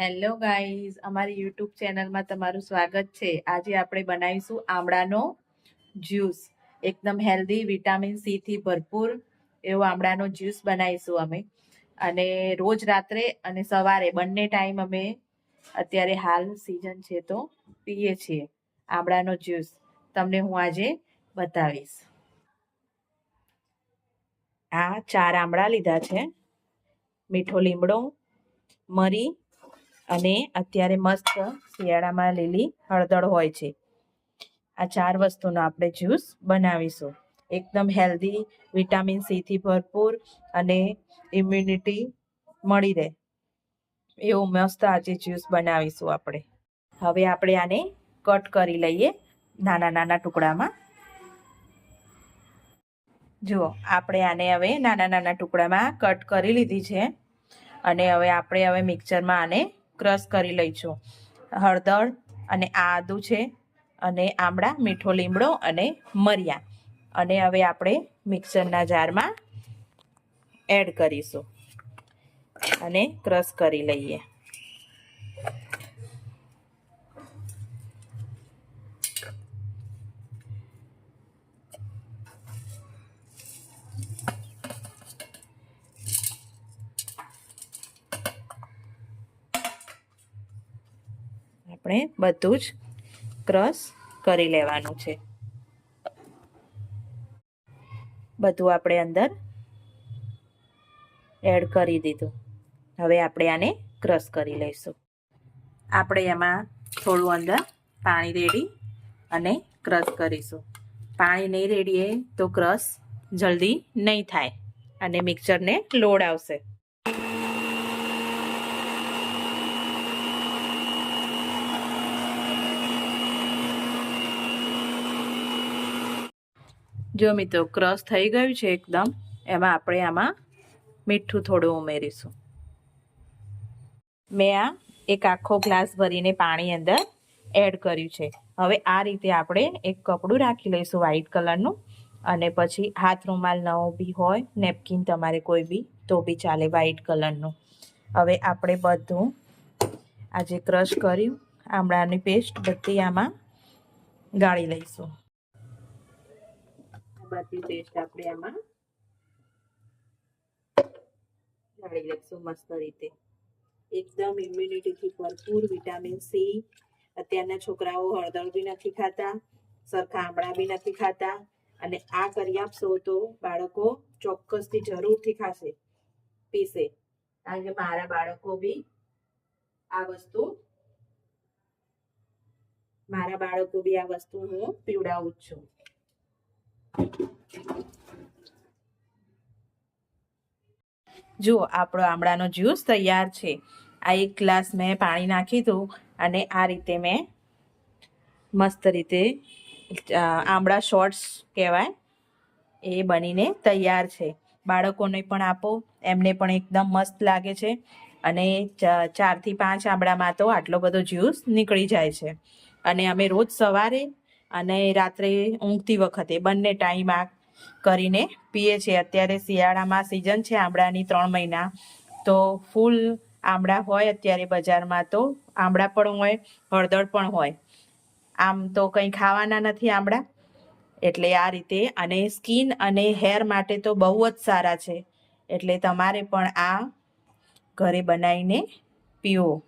Hello guys અમારી YouTube ચેનલમાં તમારું સ્વાગત છે. આજે આપણે બનાવીશું આમળાનો જ્યુસ એકદમ હેલ્ધી વિટામિન સીથી ભરપૂર એવો આમળાનો જ્યુસ બનાવીશું અમે. અને રોજ રાત્રે અને સવારે બંને ટાઈમ અમે અત્યારે હાલ સિઝન છે તો પીએ છીએ આમળાનો જ્યુસ તમને હું આજે બતાવીશ. આ ચાર આમળા લીધા છે. મીઠો લીમડો, મરી અને અત્યારે મસ્ત શિયાળામાં લીલી હળદર હોય છે. આ ચાર વસ્તુનો આપણે જ્યુસ બનાવીશું. એકદમ હેલ્ધી, વિટામિન સી થી ભરપૂર અને ઇમ્યુનિટી મળી રહે. એવું મસ્ત આજે જ્યુસ બનાવીશું આપણે. હવે આપણે આને કટ કરી લઈએ નાના નાના ટુકડામાં. જુઓ, આપણે આને હવે નાના નાના ટુકડામાં કટ કરી લીધી છે. અને હવે આપણે હવે મિક્સરમાં આને ક્રશ કરી લઈશું. હળદર અને આ આદુ છે અને આમળા, મીઠો લીમડો અને મરિયા. અને હવે આપણે મિક્સરના જારમાં એડ કરીશું. અને ક્રશ કરી લઈએ. આપણે બધું જ ક્રશ કરી લેવાનું છે. બધું આપણે અંદર એડ કરી દીધું. હવે આપણે આને ક્રશ કરી લઈશું. આપણે એમાં થોડું અંદર પાણી રેડી અને ક્રશ કરીશું. પાણી નહીં રેડીએ તો ક્રશ જલ્દી નહીં થાય અને મિક્સરને લોડ આવશે. જો મિત્રો ક્રશ થઈ ગયું છે એકદમ, એમાં આપણે આમાં મીઠું થોડું ઉમેરીશું. મેં આ એક આખો ગ્લાસ ભરીને પાણી અંદર એડ કર્યું છે. હવે આ રીતે આપણે એક કપડું રાખી લઈશું વ્હાઈટ કલરનું અને પછી હાથ રૂમાલ નવો બી હોય નેપકિન તમારે કોઈ બી, તો બી ચાલે વ્હાઈટ કલરનું હવે આપણે બધું આ જે ક્રશ કર્યું, આમળાની પેસ્ટ બધી આમાં ગાળી લઈશું. બધી પેસ્ટ આપણે આમાં. જાળી લઈશું મસ્ત રીતે. એકદમ ઇમ્યુનિટીથી ભરપૂર વિટામિન સી અત્યારના છોકરાઓ હળદર બી નથી ખાતા, સરખા આમળા બી નથી ખાતા. અને આ કરી આપશો તો બાળકો ચોક્કસથી જરૂરથી ખાશે, પીશે. કારણ કે મારા બાળકો બી આ વસ્તુ, મારા બાળકો બી આ વસ્તુ હું પીવડાવું છું. જુઓ, આપણો આમળાનો જ્યુસ તૈયાર છે. આ એક ગ્લાસ મેં પાણી નાખી હતું અને આ રીતે મેં મસ્ત રીતે આમળા શોર્ટ્સ કહેવાય, એ બનીને તૈયાર છે. બાળકોને પણ આપો, એમને પણ એકદમ મસ્ત લાગે છે અને ચારથી પાંચ આમળામાં તો આટલો બધો જ્યુસ નીકળી જાય છે. અને અમે રોજ સવારે અને રાત્રે ઊંઘતી વખતે બંને ટાઈમ આ કરીને પીએ છીએ. અત્યારે શિયાળામાં સિઝન છે આમળાની ત્રણ મહિના. તો ફૂલ આમળા હોય અત્યારે બજારમાં તો આમળા પણ હોય, હળદર પણ હોય. આમ તો કંઈ ખાવાના નથી આમળા. એટલે આ રીતે અને સ્કિન અને હેર માટે તો બહુ જ સારા છે. એટલે તમારે પણ આ ઘરે બનાવીને પીવો.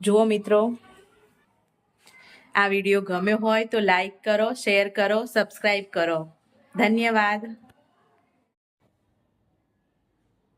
જુઓ મિત્રો આ વીડિયો ગમ્યો હોય તો લાઈક કરો શેર કરો સબસ્ક્રાઈબ કરો. ધન્યવાદ.